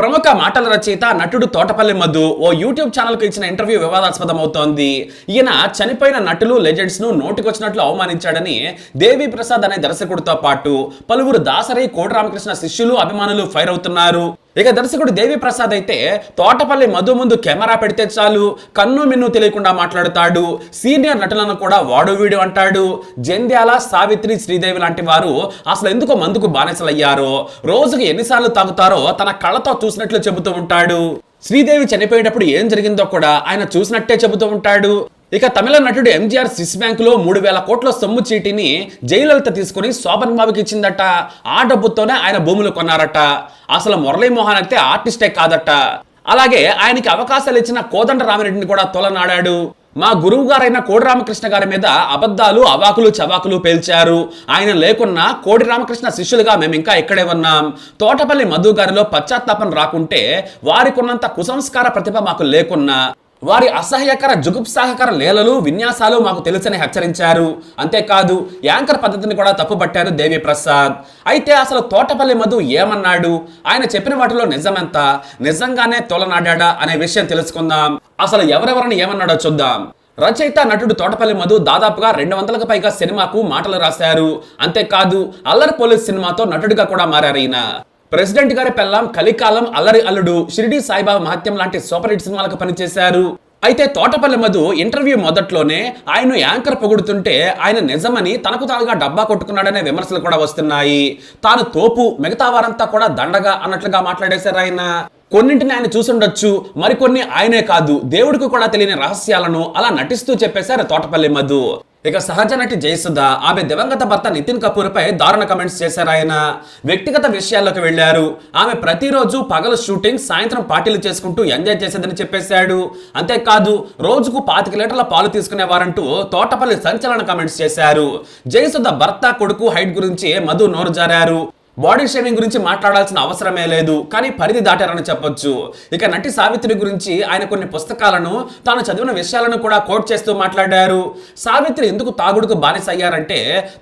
ప్రముఖ మాటల రచయిత నటుడు తోటపల్లి మధు ఓ యూట్యూబ్ ఛానల్కు ఇచ్చిన ఇంటర్వ్యూ వివాదాస్పదమవుతోంది. ఈయన చనిపోయిన నటులు లెజెండ్స్ను నోటికొచ్చినట్లు అవమానించాడని దేవి ప్రసాద్ అనే దర్శకుడితో పాటు పలువురు దాసరి కోటి రామకృష్ణ శిష్యులు అభిమానులు ఫైర్ అవుతున్నారు. ఇక దర్శకుడు దేవిప్రసాద్ అయితే తోటపల్లి మధు ముందు కెమెరా పెడితే చాలు కన్ను మిన్ను తెలియకుండా మాట్లాడుతాడు సీనియర్ నటులను కూడా వాడు వీడు అంటాడు. జంధ్యాల సావిత్రి శ్రీదేవి లాంటి వారు అసలు ఎందుకు మందుకు బానిసలయ్యారో రోజుకు ఎన్నిసార్లు తాగుతారో తన కళ్ళతో చూసినట్లు చెబుతూ ఉంటాడు. శ్రీదేవి చనిపోయేటప్పుడు ఏం జరిగిందో కూడా ఆయన చూసినట్టే చెబుతూ ఉంటాడు. ఇక తమిళ నటుడు ఎంజీఆర్ స్విస్ బ్యాంకులో మూడు వేల కోట్ల సొమ్ము చీటిని జయలలిత తీసుకుని శోభన్ బాబుకి ఇచ్చిందట. ఆ డబ్బుతోనే ఆయన భూములు కొన్నారట. అసలు మురళీమోహన్ అయితే ఆర్టిస్టే కాదట. అలాగే ఆయనకి అవకాశాలు ఇచ్చిన కోదండ రామిరెడ్డిని కూడా తొలనాడాడు. మా గురువు గారైన కోడి రామకృష్ణ గారి మీద అబద్ధాలు అవాకులు చవాకులు పేల్చారు. ఆయన లేకున్నా కోడి రామకృష్ణ శిష్యులుగా మేము ఇంకా ఇక్కడే ఉన్నాం. తోటపల్లి మధు గారిలో పశ్చాత్తాపం రాకుంటే వారికున్నంత కుసంస్కార ప్రతిభ మాకు లేకున్నా. వారి అసహ్యకర జుగుప్సాహకర లీలలు విన్యాసాలు మాకు తెలుసని హెచ్చరించారు. అంతేకాదు యాంకర్ పద్ధతిని కూడా తప్పుపట్టారు దేవి ప్రసాద్ అయితే అసలు తోటపల్లి మధు ఏమన్నాడు? ఆయన చెప్పిన వాటిలో నిజమెంత? నిజంగానే తోలనాడా అనే విషయం తెలుసుకుందాం. అసలు ఎవరెవరిని ఏమన్నాడో చూద్దాం. రచయిత నటుడు తోటపల్లి మధు దాదాపుగా రెండు వందలకు పైగా సినిమాకు మాటలు రాశారు. అంతేకాదు అల్లరి పోలీస్ సినిమాతో నటుడిగా కూడా మారారు ఈయన. ప్రెసిడెంట్ గారి పెళ్ళాం కలికాలం అల్లరి అల్లుడు షిరిడి సాయిబాబా మహత్యం లాంటి సూపర్ హిట్ సినిమాలకు పనిచేశారు. అయితే తోటపల్లి మధు ఇంటర్వ్యూ మొదట్లోనే ఆయన యాంకర్ పొగుడుతుంటే ఆయన నిజమని తనకు తానుగా డబ్బా కొట్టుకున్నాడనే విమర్శలు కూడా వస్తున్నాయి. తాను తోపు మిగతా వారంతా కూడా దండగా అన్నట్లుగా మాట్లాడేశారు ఆయన. కొన్నింటిని ఆయన చూసుండొచ్చు మరికొన్ని ఆయనే కాదు దేవుడికి కూడా తెలియని రహస్యాలను అలా నటిస్తూ చెప్పేశారు తోటపల్లి మధు. ఇక సహజ నటి జయసుధ ఆమె దివంగత భర్త నితిన్ కపూర్ పై దారుణ కమెంట్స్ చేశారు ఆయన. వ్యక్తిగత విషయాల్లోకి వెళ్ళారు. ఆమె ప్రతిరోజు పగలు షూటింగ్ సాయంత్రం పార్టీలు చేసుకుంటూ ఎంజాయ్ చేసేదని చెప్పేశాడు. అంతేకాదు రోజుకు పాతిక లీటర్ల పాలు తీసుకునేవారంటూ తోటపల్లి సంచలన కమెంట్స్ చేశారు. జయసుధ భర్త కొడుకు హైట్ గురించి మధు నోరు జారారు. బాడీ షేవింగ్ గురించి మాట్లాడాల్సిన అవసరమే లేదు. కానీ పరిధి దాటారని చెప్పొచ్చు. ఇక నటి సావిత్రి గురించి ఆయన కొన్ని పుస్తకాలను తాను చదివిన విషయాలను కూడా కోట్ చేస్తూ మాట్లాడారు. సావిత్రి ఎందుకు తాగుడుకు బానిస అయ్యారంటే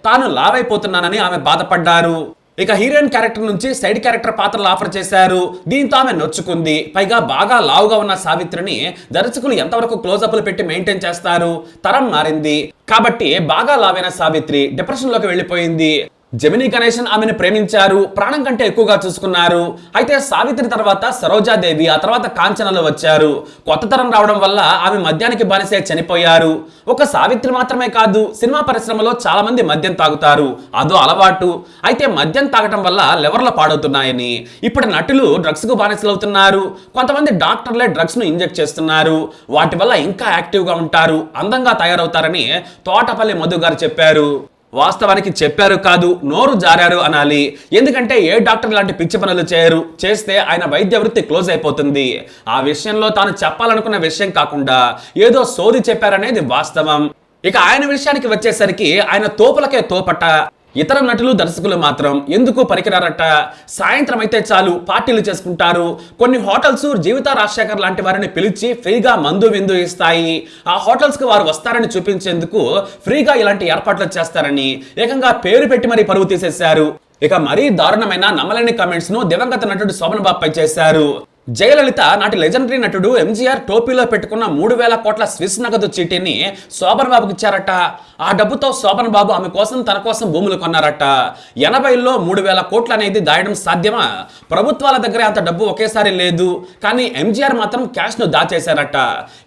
తాను లావైపోతున్నానని ఆమె బాధపడ్డారు. ఇక హీరోయిన్ క్యారెక్టర్ నుంచి సైడ్ క్యారెక్టర్ పాత్రలు ఆఫర్ చేశారు. దీంతో ఆమె నొచ్చుకుంది. పైగా బాగా లావుగా ఉన్న సావిత్రిని దర్శకులు ఎంతవరకు క్లోజప్లు పెట్టి మెయింటైన్ చేస్తారు? తరం మారింది. కాబట్టి బాగా లావైన సావిత్రి డిప్రెషన్లోకి వెళ్ళిపోయింది. జమినీ గణేశన్ ఆమెను ప్రేమించారు ప్రాణం కంటే ఎక్కువగా చూసుకున్నారు. అయితే సావిత్రి తర్వాత సరోజాదేవి ఆ తర్వాత కాంచనలు వచ్చారు. కొత్త తరం రావడం వల్ల ఆమె మద్యానికి బానిసే చనిపోయారు. ఒక సావిత్రి మాత్రమే కాదు సినిమా పరిశ్రమలో చాలా మంది మద్యం తాగుతారు. అదో అలవాటు. అయితే మద్యం తాగటం వల్ల లివర్లు పాడవుతున్నాయని. ఇప్పుడు నటులు డ్రగ్స్కు బానిసలు అవుతున్నారు కొంతమంది డాక్టర్లే డ్రగ్స్ను ఇంజెక్ట్ చేస్తున్నారు. వాటి వల్ల ఇంకా యాక్టివ్గా ఉంటారు అందంగా తయారవుతారని తోటపల్లి మధు గారు చెప్పారు. వాస్తవానికి చెప్పారు కాదు నోరు జారారు అనాలి. ఎందుకంటే ఏ డాక్టర్ లాంటి పిచ్చి పనులు చేయరు చేస్తే ఆయన వైద్య వృత్తి క్లోజ్ అయిపోతుంది. ఆ విషయంలో తాను చెప్పాలనుకున్న విషయం కాకుండా ఏదో సోది చెప్పారనేది వాస్తవం. ఇక ఆయన విషయానికి వచ్చేసరికి ఆయన తోపులకే తోపట ఇతర నటులు దర్శకులు మాత్రం ఎందుకు పనికిరారట సాయంత్రం అయితే చాలు పార్టీలు చేసుకుంటారు. కొన్ని హోటల్స్ జీవిత రాజశేఖర్ లాంటి వారిని పిలిచి ఫ్రీగా మందు విందు ఇస్తాయి. ఆ హోటల్స్కి వారు వస్తారని చూపించేందుకు ఫ్రీగా ఇలాంటి ఏర్పాట్లు చేస్తారని ఏకంగా పేరు పెట్టి మరీ పరువు తీసేశారు. ఇక మరీ దారుణమైన నమ్మలేని కామెంట్స్ను దివంగత నటుడు శోభన్ బాబు పై చేశారు. జయలలిత నాటి లెజెండరీ నటుడు ఎంజీఆర్ టోపీలో పెట్టుకున్న మూడు వేల కోట్ల స్విస్ నగదు చీటీని శోభన్ బాబుకి ఇచ్చారట. ఆ డబ్బుతో శోభన్ బాబు ఆమె కోసం తన కోసం భూములు కొన్నారట. ఎనభైలో మూడు వేల కోట్లు అనేది దాయడం సాధ్యమా? ప్రభుత్వాల దగ్గర అంత డబ్బు ఒకేసారి లేదు. కానీ ఎంజీఆర్ మాత్రం క్యాష్ను దాచేశారట.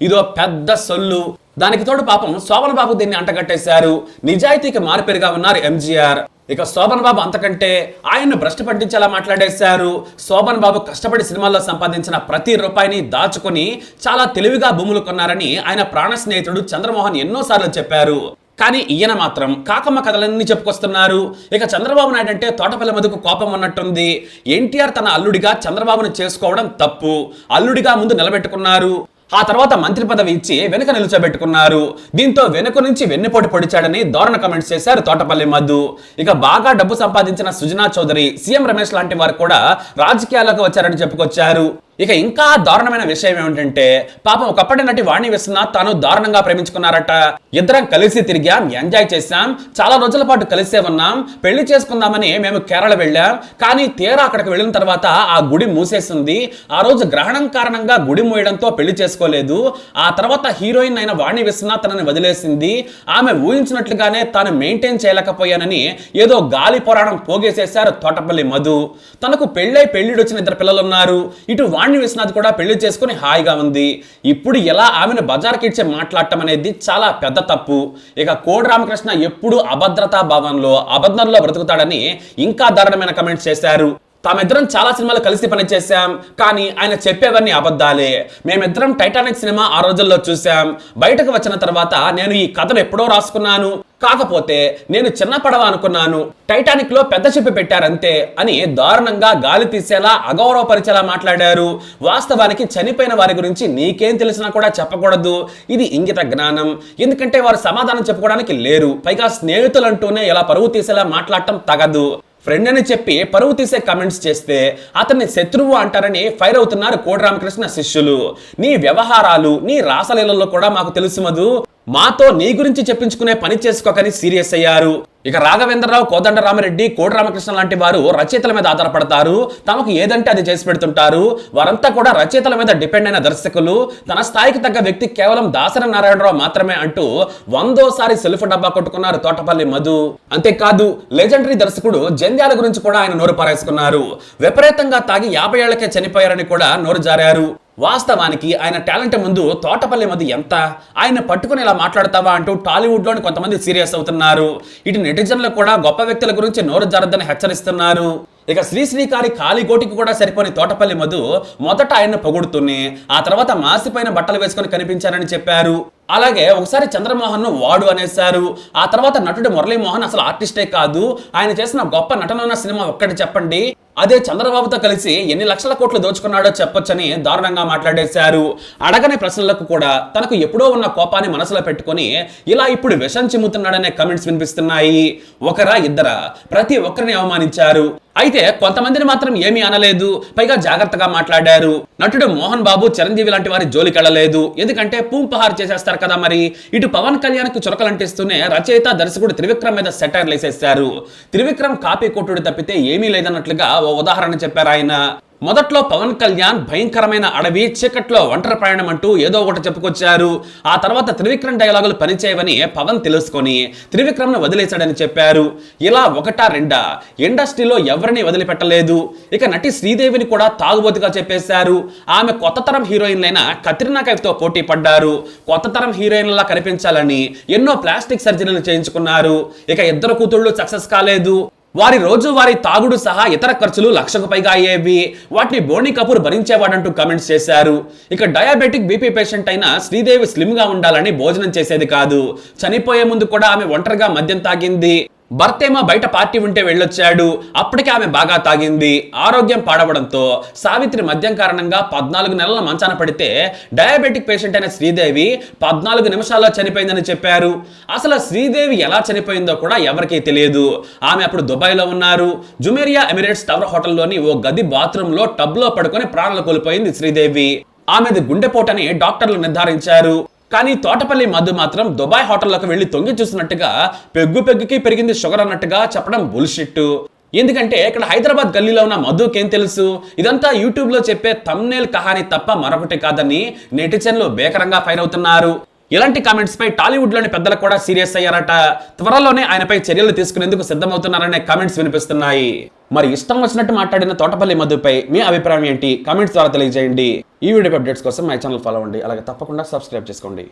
ఇదో పెద్ద సొల్లు. దానికి తోడు పాపం శోభన్ బాబు దీన్ని అంటగట్టేశారు. నిజాయితీకి మార్పేరుగా ఉన్నారు ఎంజీఆర్. ఇక శోభన్ బాబు అంతకంటే ఆయన్ను భ్రష్టు పట్టించేలా మాట్లాడేశారు. శోభన్ బాబు కష్టపడి సినిమాల్లో సంపాదించిన ప్రతి రూపాయిని దాచుకొని చాలా తెలివిగా భూములు కొన్నారని ఆయన ప్రాణ స్నేహితుడు చంద్రమోహన్ ఎన్నోసార్లు చెప్పారు. కానీ ఈయన మాత్రం కాకమ్మ కథలన్నీ చెప్పుకొస్తున్నారు. ఇక చంద్రబాబు నాయుడు అంటే తోటపల్లి మధుకు కోపం ఉన్నట్టుంది. ఎన్టీఆర్ తన అల్లుడిగా చంద్రబాబును చేసుకోవడం తప్పు. అల్లుడిగా ముందు నిలబెట్టుకున్నారు. ఆ తర్వాత మంత్రి పదవి ఇచ్చి వెనుక నిలుచోబెట్టుకున్నారు. దీంతో వెనుక నుంచి వెన్నుపోటు పొడిచాడని దారుణ కమెంట్స్ చేశారు తోటపల్లి మధు. ఇక బాగా డబ్బు సంపాదించిన సుజనా చౌదరి సీఎం రమేష్ లాంటి వారు కూడా రాజకీయాలకు వచ్చారని చెప్పుకొచ్చారు. ఇక ఇంకా దారుణమైన విషయం ఏమిటంటే పాపం ఒకప్పటి నటి వాణి విశ్వనాథ్ తాను దారుణంగా ప్రేమించుకున్నారట. ఇద్దరం కలిసి తిరిగాం ఎంజాయ్ చేశాం చాలా రోజుల పాటు కలిసే ఉన్నాం పెళ్ళి చేసుకుందామని మేము కేరళ వెళ్ళాం కానీ తీరా అక్కడికి వెళ్ళిన తర్వాత ఆ గుడి మూసేసింది. ఆ రోజు గ్రహణం కారణంగా గుడి మూయడంతో పెళ్ళి చేసుకోలేదు. ఆ తర్వాత హీరోయిన్ అయిన వాణి విశ్వనాథ్ తనని వదిలేసింది. ఆమె ఊహించినట్లుగానే తాను మెయింటైన్ చేయలేకపోయానని ఏదో గాలి పురాణం పోగేసేశారు తోటపల్లి మధు. తనకు పెళ్ళై పెళ్ళిడు వచ్చిన ఇద్దరు పిల్లలు ఉన్నారు ఇటు వాణి విశ్వనాథ్ కూడా పెళ్ళి చేసుకుని హాయిగా ఉంది. ఇప్పుడు ఎలా ఆమెను బజార్కి ఇచ్చే మాట్లాడటం అనేది చాలా పెద్ద తప్పు. ఇక కోడి రామకృష్ణ ఎప్పుడు అభద్రతా భావంలో అబద్ధంలో బ్రతుకుతాడని ఇంకా దారుణమైన కమెంట్స్ చేశారు. తామిద్దరం చాలా సినిమాలు కలిసి పనిచేశాం. కానీ ఆయన చెప్పేవన్నీ అబద్ధాలే. మేమిద్దరం టైటానిక్ సినిమా ఆ రోజుల్లో చూసాం బయటకు వచ్చిన తర్వాత నేను ఈ కథను ఎప్పుడో రాసుకున్నాను. కాకపోతే నేను చిన్న పడవ అనుకున్నాను. టైటానిక్లో పెద్ద షిప్ పెట్టారంతే అని దారుణంగా గాలి తీసేలా అగౌరవపరిచేలా మాట్లాడారు. వాస్తవానికి చనిపోయిన వారి గురించి నీకేం తెలిసినా కూడా చెప్పకూడదు. ఇది ఇంగిత జ్ఞానం. ఎందుకంటే వారు సమాధానం చెప్పుకోవడానికి లేరు. పైగా స్నేహితులంటూనే ఇలా పరువు తీసేలా మాట్లాడటం తగదు. ఫ్రెండ్ అని చెప్పి పరువు తీసే కమెంట్స్ చేస్తే అతన్ని శత్రువు అంటారని ఫైర్ అవుతున్నారు కోటి రామకృష్ణ శిష్యులు. నీ వ్యవహారాలు నీ రాసలీలలో కూడా మాకు తెలుసు మధు. మాతో నీ గురించి చెప్పించుకునే పని చేసుకోకని సీరియస్ అయ్యారు. ఇక రాఘవేంద్రరావు కోదండరామరెడ్డి కోడి రామకృష్ణ లాంటి వారు రచయితల మీద ఆధారపడతారు. తమకు ఏదంటే అది చేసి పెడుతుంటారు. వారంతా కూడా రచయితల మీద డిపెండ్ అయిన దర్శకులు. తన స్థాయికి తగ్గ వ్యక్తి కేవలం దాసర నారాయణరావు మాత్రమే అంటూ వందోసారి సెల్ఫ్ డబ్బా కొట్టుకున్నారు తోటపల్లి మధు. అంతేకాదు లెజెండరీ దర్శకుడు జంధ్యాల గురించి కూడా ఆయన నోరు పారేసుకున్నారు. విపరీతంగా తాగి యాభై ఏళ్ళకే చనిపోయారని కూడా నోరు జారారు. వాస్తవానికి ఆయన టాలెంట్ ముందు తోటపల్లి మందు ఎంత? ఆయన పట్టుకుని ఇలా మాట్లాడతావా అంటూ టాలీవుడ్లోని కొంతమంది సీరియస్ అవుతున్నారు. ఇటు నెటిజన్లు కూడా గొప్ప వ్యక్తుల గురించి నోరు జారద్దని హెచ్చరిస్తున్నారు. ఇక శ్రీ శ్రీకారి కాలిగోటికి కూడా సరిపోని తోటపల్లి మధు మొదట ఆయన పొగుడుతూనే ఆ తర్వాత మాసిపోయిన బట్టలు వేసుకొని కనిపించారని చెప్పారు. అలాగే ఒకసారి చంద్రమోహన్ను వాడు అనేశారు. ఆ తర్వాత నటుడు మురళీమోహన్ అసలు ఆర్టిస్టే కాదు. ఆయన చేసిన గొప్ప నటనున్న సినిమా ఒక్కటి చెప్పండి. అదే చంద్రబాబుతో కలిసి ఎన్ని లక్షల కోట్లు దోచుకున్నాడో చెప్పొచ్చని దారుణంగా మాట్లాడేశారు. అడగని ప్రశ్నలకు కూడా తనకు ఎప్పుడో ఉన్న కోపాన్ని మనసులో పెట్టుకొని ఇలా ఇప్పుడు విషం చిమ్ముతున్నాడనే కమెంట్స్ వినిపిస్తున్నాయి. ఒకరా ఇద్దరా? ప్రతి ఒక్కరిని అవమానించారు. అయితే కొంతమందిని మాత్రం ఏమీ అనలేదు. పైగా జాగ్రత్తగా మాట్లాడారు. నటుడు మోహన్ బాబు చిరంజీవి లాంటి వారి జోలికెళ్ళలేదు ఎందుకంటే పూంపహార్ చేసేస్తారు కదా మరి. ఇటు పవన్ కళ్యాణ్కు చురకలంటిస్తూనే రచయిత దర్శకుడు త్రివిక్రమ్ మీద సెటైర్లు వేసేసారు త్రివిక్రమ్ కాపీ కొట్టుడు తప్పితే ఏమీ లేదన్నట్లుగా ఓ ఉదాహరణ చెప్పారు ఆయన. మొదట్లో పవన్ కళ్యాణ్ భయంకరమైన అడవి చీకట్లో ఒంటరి ప్రయాణం అంటూ ఏదో ఒకటి చెప్పుకొచ్చారు. ఆ తర్వాత త్రివిక్రమ్ డైలాగులు పనిచేయవని పవన్ తెలుసుకొని త్రివిక్రమ్ను వదిలేశాడని చెప్పారు. ఇలా ఒకటా రెండా? ఇండస్ట్రీలో ఎవరిని వదిలిపెట్టలేదు. ఇక నటి శ్రీదేవిని కూడా తాగుబోతుగా చెప్పేశారు. ఆమె కొత్త తరం హీరోయిన్లైన కత్రినా కైఫ్తో పోటీ పడ్డారు. కొత్త తరం హీరోయిన్లా కనిపించాలని ఎన్నో ప్లాస్టిక్ సర్జరీలు చేయించుకున్నారు. ఇక ఇద్దరు కూతుళ్ళు సక్సెస్ కాలేదు. వారి రోజువారీ తాగుడు సహా ఇతర ఖర్చులు లక్షకు పైగా అయ్యేవి. వాటిని బోనీ కపూర్ భరించేవాడంటూ కమెంట్స్ చేశారు. ఇక డయాబెటిక్ బీపీ పేషెంట్ అయిన శ్రీదేవి స్లిమ్గా ఉండాలని భోజనం చేసేది కాదు. చనిపోయే ముందు కూడా ఆమె ఒంటరిగా మద్యం తాగింది. భర్త ఏమో బయట పార్టీ ఉంటే వెళ్ళొచ్చాడు అప్పటికే ఆమె బాగా తాగింది. ఆరోగ్యం పాడవడంతో సావిత్రి మద్యం కారణంగా పద్నాలుగు నెలల మంచాన పడితే డయాబెటిక్ పేషెంట్ అయిన శ్రీదేవి పద్నాలుగు నిమిషాల్లో చనిపోయిందని చెప్పారు. అసలు శ్రీదేవి ఎలా చనిపోయిందో కూడా ఎవరికీ తెలియదు. ఆమె అప్పుడు దుబాయ్లో ఉన్నారు. జుమేరియా ఎమిరేట్స్ టవర్ హోటల్లోని ఓ గది బాత్రూంలో టబ్లో పడుకొని ప్రాణాలు కోల్పోయింది శ్రీదేవి. ఆమెది గుండెపోటని డాక్టర్లు నిర్ధారించారు. కానీ తోటపల్లి మధు మాత్రం దుబాయ్ హోటల్లోకి వెళ్ళి తొంగి చూసినట్టుగా పెగ్గు పెగ్గుకి పెరిగింది షుగర్ అన్నట్టుగా చెప్పడం బుల్షిట్ ఎందుకంటే ఇక్కడ హైదరాబాద్ గల్లీలో ఉన్న మధుకేం తెలుసు? ఇదంతా యూట్యూబ్లో చెప్పే తమ్నేల్ కహాని తప్ప మరొకటి కాదని నెటిజన్లు బేకరంగా ఫైర్ అవుతున్నారు. ఇలాంటి కామెంట్స్ పై టాలీవుడ్లోని పెద్దలు కూడా సీరియస్ అయ్యారట. త్వరలోనే ఆయనపై చర్యలు తీసుకునేందుకు సిద్ధమవుతున్నారనే కామెంట్స్ వినిపిస్తున్నాయి. మరి ఇష్టం వచ్చినట్టు మాట్లాడిన తోటపల్లి మధుపై మీ అభిప్రాయం ఏంటి? కామెంట్స్ ద్వారా తెలియజేయండి. ఈ వీడియో అప్డేట్స్ కోసం మై ఛానల్ ఫాలో అవ్వండి. అలాగే తప్పకుండా సబ్స్క్రైబ్ చేసుకోండి.